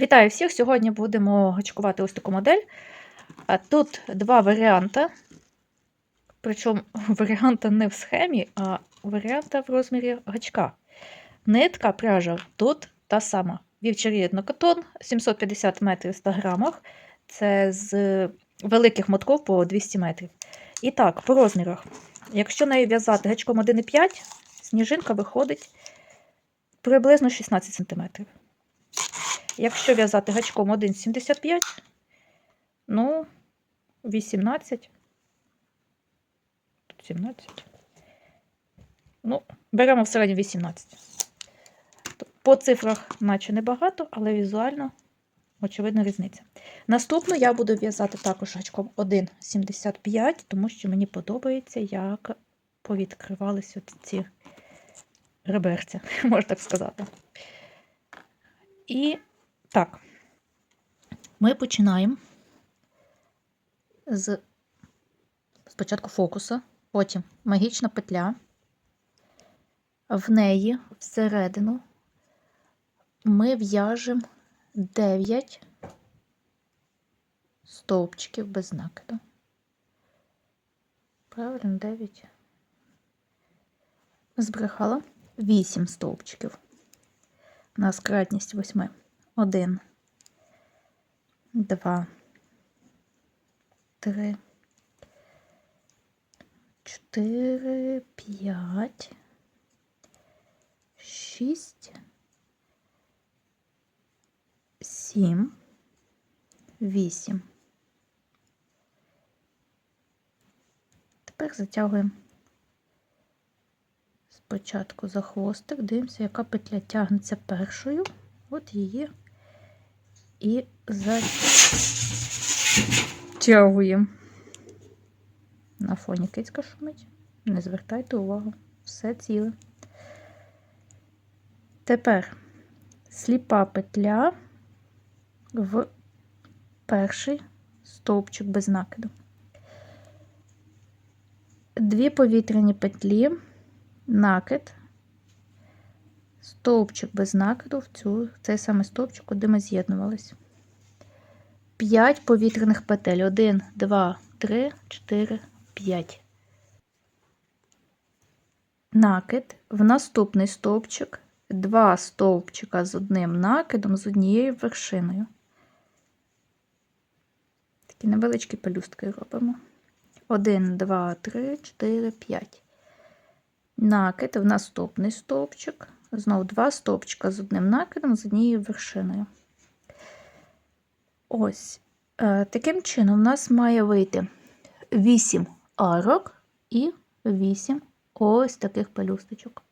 Вітаю всіх! Сьогодні будемо гачкувати ось таку модель. Тут два варіанти. Причому варіанта не в схемі, а варіанта в розмірі гачка. Нитка пряжа тут та сама. Вівчарі однокатон 750 метрів в 100 грамах. Це з великих мотків по 200 метрів. І так, по розмірах. Якщо нею в'язати гачком 1,5, сніжинка виходить приблизно 16 см. Якщо в'язати гачком 1,75, ну, 18, 17. Ну, беремо в середньому 18. По цифрах, наче небагато, але візуально, очевидна різниця. Наступну я буду в'язати також гачком 1,75, тому що мені подобається, як повідкривалися ці реберця, можна так сказати. І так, ми починаємо з спочатку фокуса, потім магічна петля. В неї всередину ми в'яжемо 9 стовпчиків без накиду. Правильно, 9. Збрехала 8 стовпчиків. У нас кратність 8. Один, два, три, чотири, п'ять, шість, сім, вісім. Тепер затягуємо. Спочатку за хвостик, дивимося, яка петля тягнеться першою. От її і затягуємо. На фоні кицька шумить. Не звертайте увагу, все ціле. Тепер сліпа петля в перший стовпчик без накиду. Дві повітряні петлі, накид, стовпчик без накиду в цю, цей самий стовпчик, куди ми з'єднувались. 5 повітряних петель. 1, 2, 3, 4, 5. Накид в наступний стовпчик, два стовпчика з одним накидом, з однією вершиною. Такі невеличкі пелюстки робимо. 1, 2, 3, 4, 5. Накид в наступний стовпчик. Знову два стовпчика з одним накидом, з однією вершиною. Ось. Е, таким чином, у нас має вийти 8 арок і 8 ось таких пелюсточок.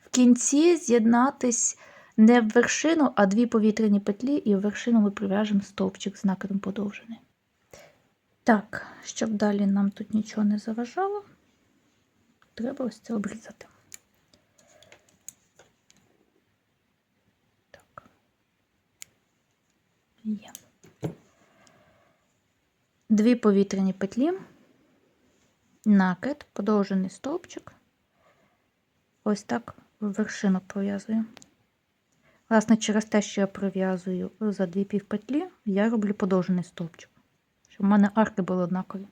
В кінці з'єднатись не в вершину, а дві повітряні петлі, і в вершину ми прив'яжемо стовпчик з накидом подовжений. Так, щоб далі нам тут нічого не заважало, треба ось це обрізати. Є. Дві повітряні петлі, накид, подовжений стовпчик. Ось так вершину пров'язую. Власне, через те, що я пров'язую за дві півпетлі, я роблю подовжений стовпчик, щоб в мене арки були однакові.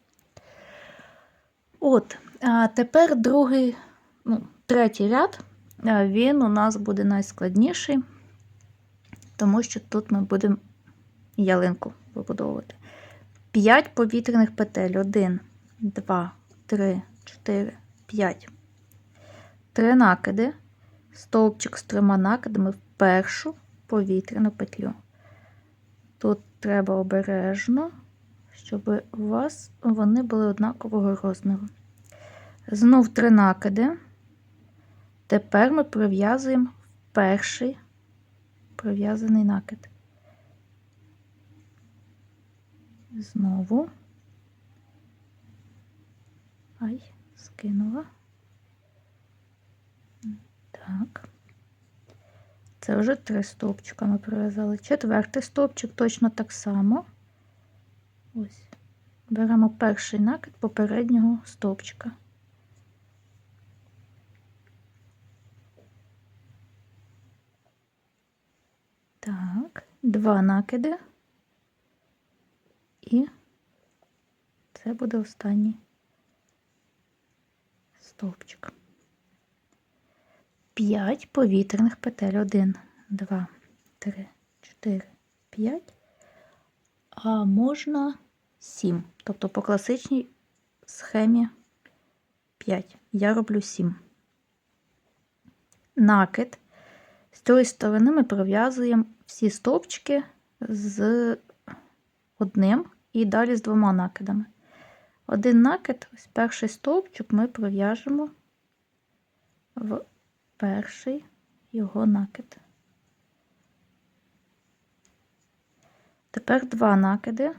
От, а тепер другий, ну, третій ряд, він у нас буде найскладніший, тому що тут ми будемо ялинку вибудовувати. 5 повітряних петель. 1, 2, 3, 4, 5. Три накиди. Стовпчик з трьома накидами в першу повітряну петлю. Тут треба обережно, щоб у вас вони були однакового розміру. Знов три накиди. Тепер ми прив'язуємо перший прив'язаний накид. Знову. Ай, скинула. Так. Це вже три стовпчика ми прив'язали. Четвертий стовпчик точно так само. Ось. Беремо перший накид попереднього стовпчика. Так, два накиди, і це буде останній стовпчик. 5 повітряних петель. 1, 2, 3, 4, 5. А можна 7. Тобто по класичній схемі 5. Я роблю 7. Накид. З цієї сторони ми пров'язуємо всі стовпчики з одним і далі з двома накидами. Один накид, ось перший стовпчик ми пров'яжемо в перший його накид. Тепер два накиди,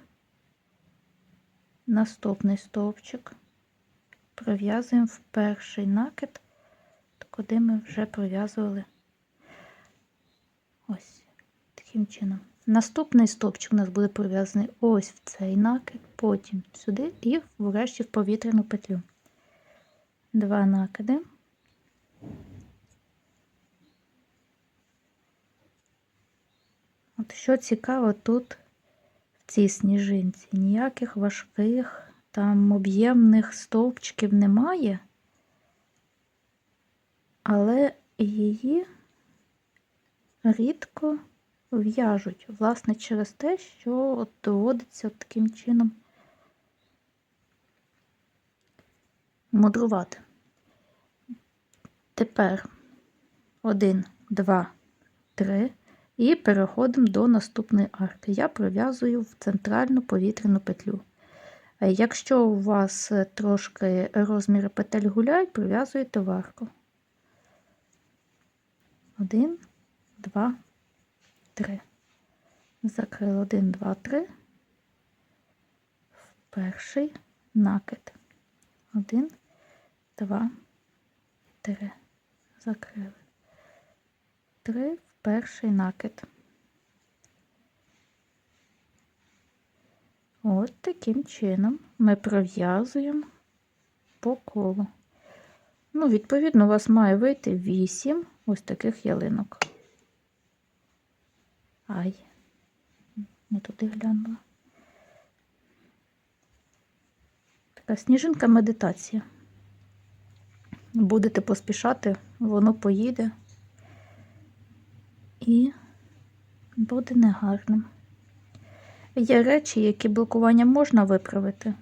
наступний стовпчик, пров'язуємо в перший накид, куди ми вже пров'язували ось таким чином. Наступний стовпчик у нас буде пров'язаний ось в цей накид, потім сюди і врешті в повітряну петлю. Два накиди. От що цікаво тут в цій сніжинці, ніяких важких там об'ємних стовпчиків немає, але її рідко в'яжуть, власне, через те, що от доводиться от таким чином мудрувати. Тепер один, два, три. І переходимо до наступної арки. Я пров'язую в центральну повітряну петлю. Якщо у вас трошки розміри петель гуляють, пров'язуєте в арку. Один, два, три. Закрили один, два, три. В перший накид. Один, два, три. Закрили. Три в перший накид. От таким чином ми пров'язуємо по колу. Ну, відповідно, у вас має вийти 8 ось таких ялинок. Ай, не туди глянула. Така сніжинка медитація. Будете поспішати, воно поїде і буде негарним. Є речі, які блокування можна виправити.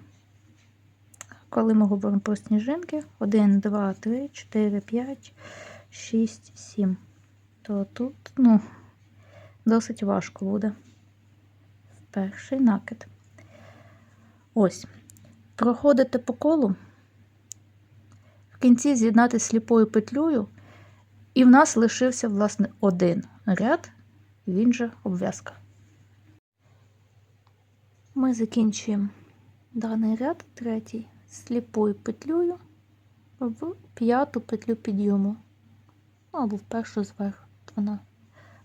Коли ми говоримо про сніжинки 1, 2, 3, 4, 5, 6, 7, то тут, ну, досить важко буде. Перший накид. Ось. Проходите по колу, в кінці з'єднати сліпою петлею, і в нас лишився, власне, один ряд, він же обв'язка. Ми закінчуємо даний ряд третій сліпою петлею в п'яту петлю підйому, ну, або в першу зверху. Вона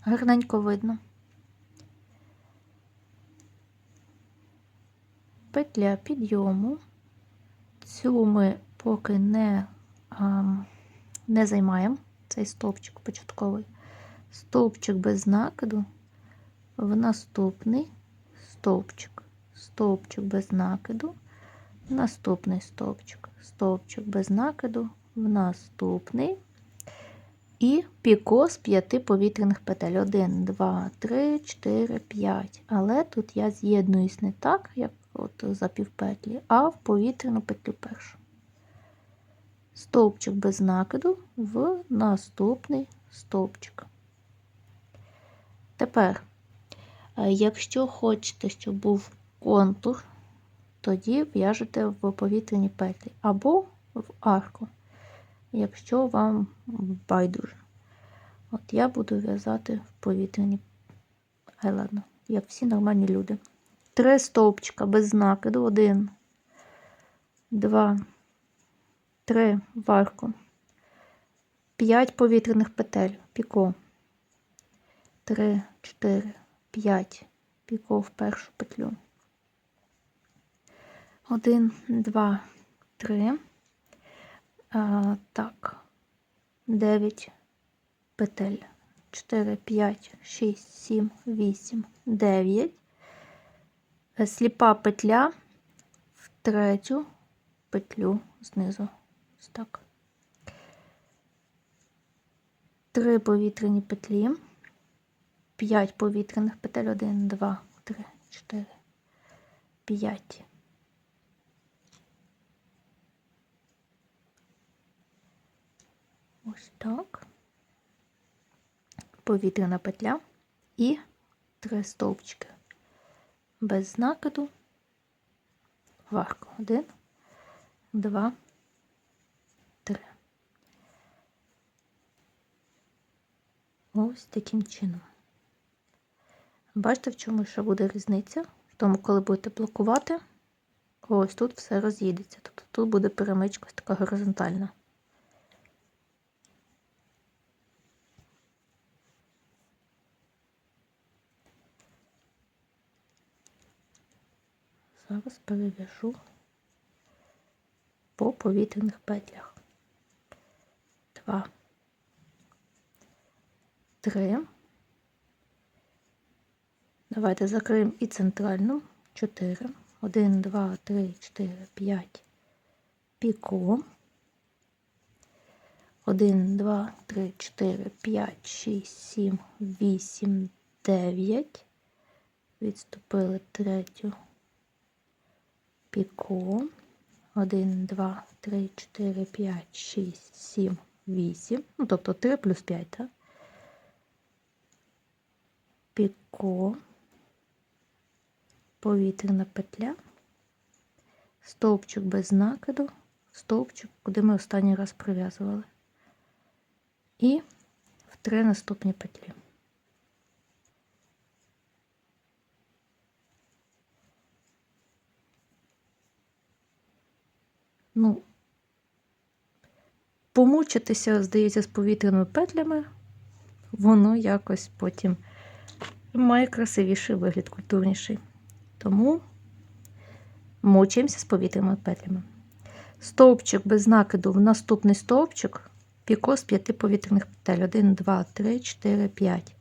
гарненько видно. Петля підйому. Цю ми поки не, а, не займаємо цей стовпчик початковий. Стовпчик без накиду в наступний стовпчик, стовпчик без накиду, наступний стовпчик, стовпчик без накиду, в наступний і піко з п'яти повітряних петель. 1, 2, 3, 4, 5. Але тут я з'єднуюсь не так, як от за півпетлі, а в повітряну петлю першу. Стовпчик без накиду в наступний стовпчик. Тепер, е, якщо хочете, щоб був контур, тоді в'яжете в повітряні петлі або в арку, якщо вам байдуже. От я буду в'язати в повітряні, Ай, ладно, як всі нормальні люди. Три стовпчика без накиду. Один, два, три в арку. П'ять повітряних петель, піко. Три, чотири, п'ять, піко в першу петлю. Один, два, три. А, Так, дев'ять петель. 4, 5, 6, 7, 8, 9. Е, Сліпа петля в третю петлю знизу. Ось так. Три повітряні петлі. 5 повітряних петель. 1, 2, 3, 4, 5. Ось так. Повітряна петля і три стовпчики без накиду. Варку. Один, два, три. Ось таким чином. Бачите, в чому ще буде різниця? В тому, коли будете блокувати, ось тут все роз'їдеться. Тобто тут буде перемичка така горизонтальна. Зараз перев'яжу по повітряних петлях. Два, три. Давайте закриємо і центральну. Чотири. Один, два, три, чотири, п'ять. Піко. Один, два, три, чотири, п'ять, шість, сім, вісім, дев'ять. Відступили третю піко. 1, 2, 3, 4, 5, 6, 7, 8. Ну, тобто 3 плюс 5, так? Піко, повітряна петля, стовпчик без накиду, стовпчик, куди ми останній раз прив'язували. І в три наступні петлі. Ну, помучитися, здається, з повітряними петлями, воно якось потім має красивіший вигляд, культурніший. Тому мучаємося з повітряними петлями. Стовпчик без накиду в наступний стовпчик, піко з п'яти повітряних петель. 1, 2, 3, 4, 5.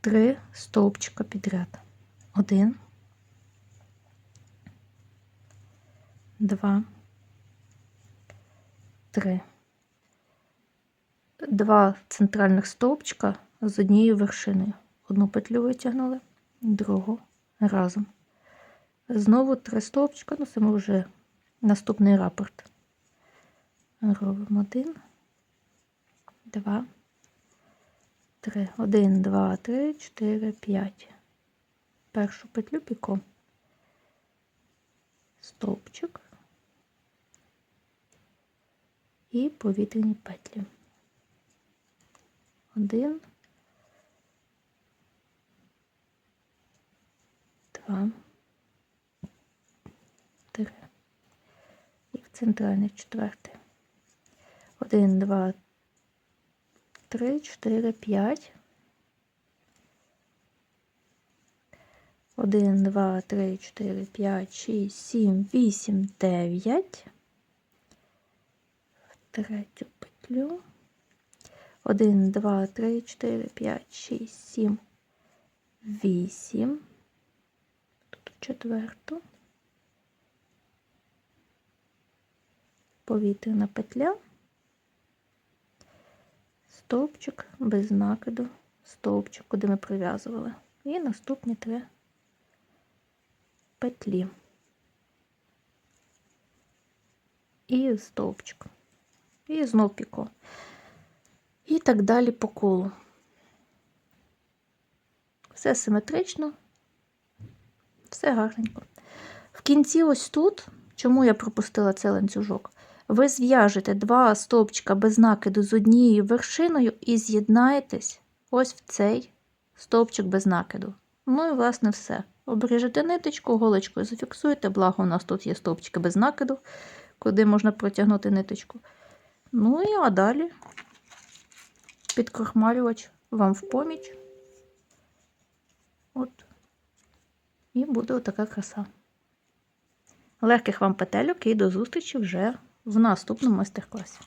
Три стовпчика підряд. Один, два, три. Два центральних стовпчика з однією вершиною. Одну петлю витягнули, другу разом. Знову три стовпчика, ну це вже наступний рапорт. Робимо один, два, три. Один, два, три, чотири, п'ять першу петлю піко, стовпчик і повітряні петлі. Один, два, три. І в центральний четвертий. Один, два, три, чотири, п'ять. 1, 2, 3, 4, 5, 6, 7, 8, 9. В третю петлю. 1, 2, 3, 4, 5, 6, 7, 8. Тут четверту. Повітряна петля. Стовпчик без накиду, стовпчик, куди ми прив'язували. І наступні три петлі і стовпчик, і знов піко. І так далі по колу. Все симетрично, все гарненько. В кінці, ось тут, чому я пропустила цей ланцюжок, ви зв'яжете два стовпчика без накиду з однією вершиною і з'єднаєтесь ось в цей стовпчик без накиду. Ну і, власне, все. Обріжете ниточку, голочкою зафіксуєте, благо у нас тут є стовпчики без накиду, куди можна протягнути ниточку. Ну і а далі підкрохмалювач вам в поміч. От. І буде отака краса. Легких вам петельок і до зустрічі вже в наступному майстер-класі.